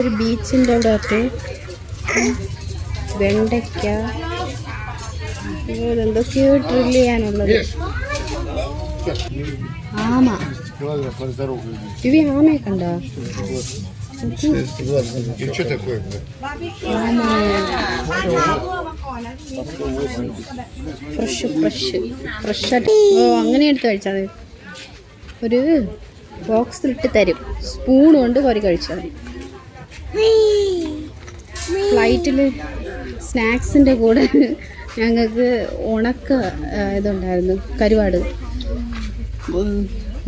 ഒരു ബീച്ചിന്റെ അവിടെ ആയിട്ട് വെണ്ടയ്ക്ക. എന്തൊക്കെയോ ഡ്രിൽ ചെയ്യാനുള്ളത്. ആമ. ഇവ ആമയെ ഉണ്ടോ അങ്ങനെ എടുത്ത് കഴിച്ചാൽ മതി. ഒരു ബോക്സിലിട്ട് തരും. സ്പൂൺ കൊണ്ട് കോരി കഴിച്ചാൽ മതി. ഫ്ലൈറ്റിൽ സ്നാക്സിന്റെ കൂടെ ഞങ്ങൾക്ക് ഉണക്ക ഇതുണ്ടായിരുന്നു കരുവാട്.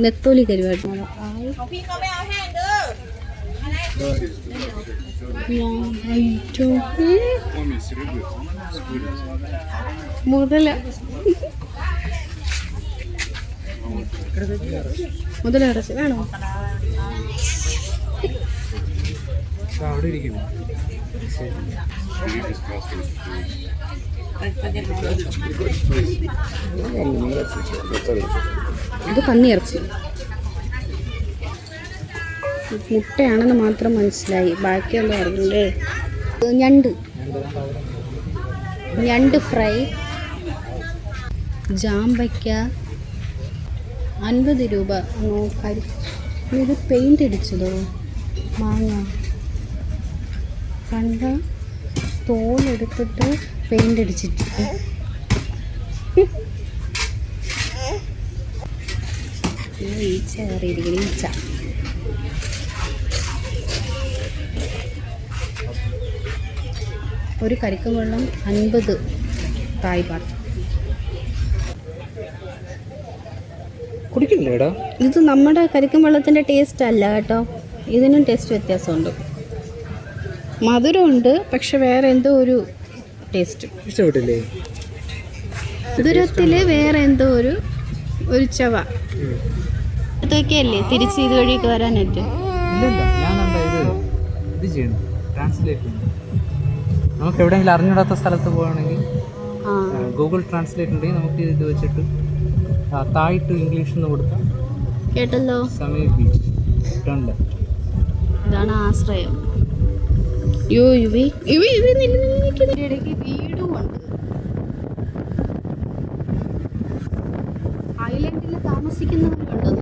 നെത്തോലി കരുവാട്. മുതല. മുതല ഇറച്ചി വേണോ? അവിടെ ഇരിക്കും ഇത് പന്നിയിറച്ചി മുട്ടയാണെന്ന് മാത്രം മനസ്സിലായി. ബാക്കിയൊന്നും അറിഞ്ഞില്ലേ ഞണ്ട്. ഞണ്ട് ഫ്രൈ. ജാമ്പയ്ക്ക. അൻപത് രൂപ. നോക്കാൻ ഇത് പെയിന്റ് അടിച്ചതോ മാങ്ങ. കണ്ട തോലെടുത്തിട്ട് പെയിന്റ് അടിച്ചിട്ട്. ഈച്ച കയറിയിരിക്കുന്നു ഈച്ച. ഒരു കരിക്കും വെള്ളം അൻപത് തായ് കുടിക്കില്ലേടാ. ഇത് നമ്മുടെ കരിക്കും വെള്ളത്തിന്റെ ടേസ്റ്റ് അല്ല കേട്ടോ. ഇതിനും ടേസ്റ്റ് വ്യത്യാസമുണ്ട്. മധുരമുണ്ട് പക്ഷെ വേറെ എന്തോ ഒരു ടേസ്റ്റ് ഇഷ്ടപ്പെട്ടില്ലേ? മധുരത്തിൽ വേറെ എന്തോ ഒരു ഒരു ചവ. അതൊക്കെ അല്ലേ? തിരിച്ച് വരാനായിട്ട്. ഇല്ലല്ല ഞാൻ കണ്ട ഇത്? ഇത് ചെയ്യണം. ട്രാൻസ്ലേറ്റ് നമുക്ക് എവിടെയെങ്കിലും അറിഞ്ഞൂടാത്ത സ്ഥലത്ത് പോവുകയാണെങ്കിൽ ഗൂഗിൾ ട്രാൻസ്ലേറ്റ് ഉണ്ടെങ്കിൽ നമുക്ക് ഇത് വെച്ചിട്ട് തായ് ടു ഇംഗ്ലീഷ് എന്ന് കൊടുത്താൽ കേട്ടല്ലോ. സമയം ബീച്ച് ഇതാണ് ആശ്രയം. യോ ഐലൻഡിൽ താമസിക്കുന്നവരുണ്ടത്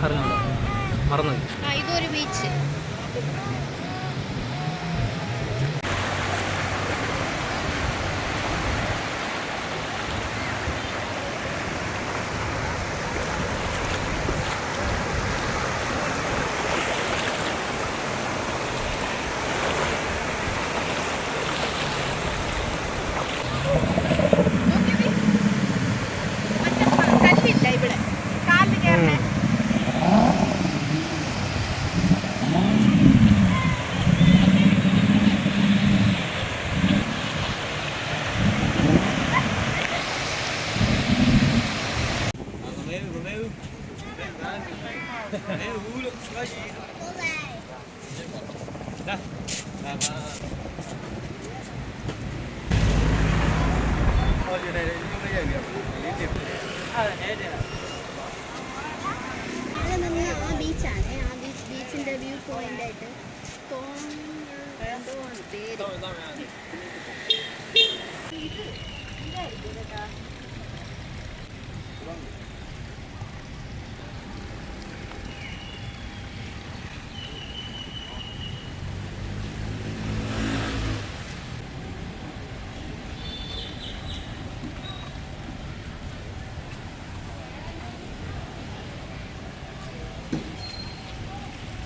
പേര് അറിഞ്ഞൂടാ മറന്നു ഇതൊരു ബീച്ച് ബീച്ചിന്റെ വ്യൂ പോയിന്റ് ആയിട്ട് തോന്നുന്നു എന്തോ ആണ് പേര് ഇത് ഇതായിരിക്കും കേട്ടാ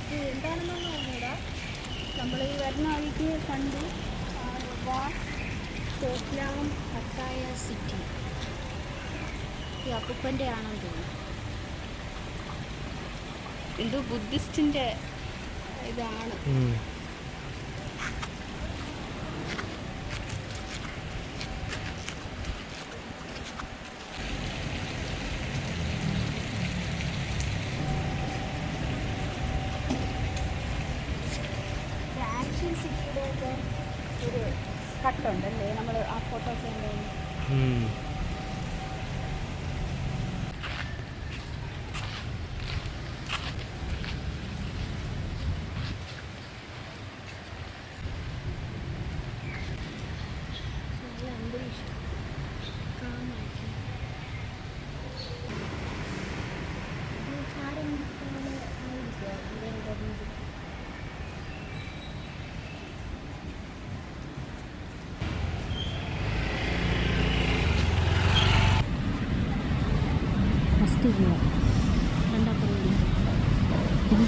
ഇത് എന്താണെന്നൊന്നും അറിഞ്ഞൂടാ നമ്മൾ ഈ വരുന്ന വഴിക്ക് കണ്ടു. കോക്ലാം പട്ടായ സിറ്റി. ഈ അപ്പൂപ്പന്റെ ആണെന്ന് തോന്നുന്നു. എന്തോ ബുദ്ധിസ്റ്റിന്റെ ഇതാണ്. കട്ടുണ്ടല്ലേ നമ്മൾ ആ ഫോട്ടോസ് കണ്ടു ഇത്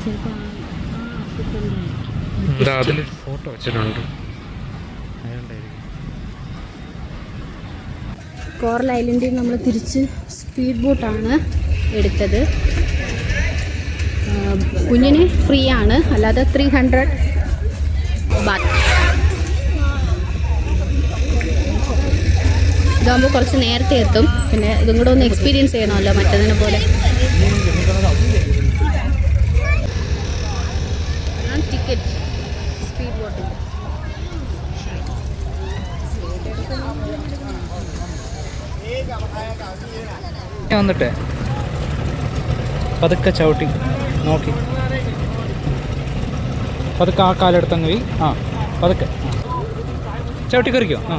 ചിലപ്പോൾ ആ ഫോട്ടോ വെച്ചിട്ടുണ്ട് കോറൽ ഐലൻഡിൽ നമ്മൾ തിരിച്ച് സ്പീഡ് ബോട്ടാണ് എടുത്തത്. കുഞ്ഞിന് ഫ്രീ ആണ്. അല്ലാതെ ത്രീ ഹൺഡ്രഡ് ബാത്ത് ഇതാകുമ്പോൾ കുറച്ച് നേരത്തെ എത്തും. പിന്നെ ഇതും കൂടെ ഒന്ന് എക്സ്പീരിയൻസ് ചെയ്യണമല്ലോ മറ്റതിനെ പോലെ. ടിക്കറ്റ് സ്പീഡ് വന്നിട്ടേ. പതുക്കെ ചവിട്ടി. നോക്കി. പതുക്കെ ആ കാലെടുത്തങ്ങ് പോയി ആ പതുക്കെ. ചവിട്ടി കറിക്കോ ആ.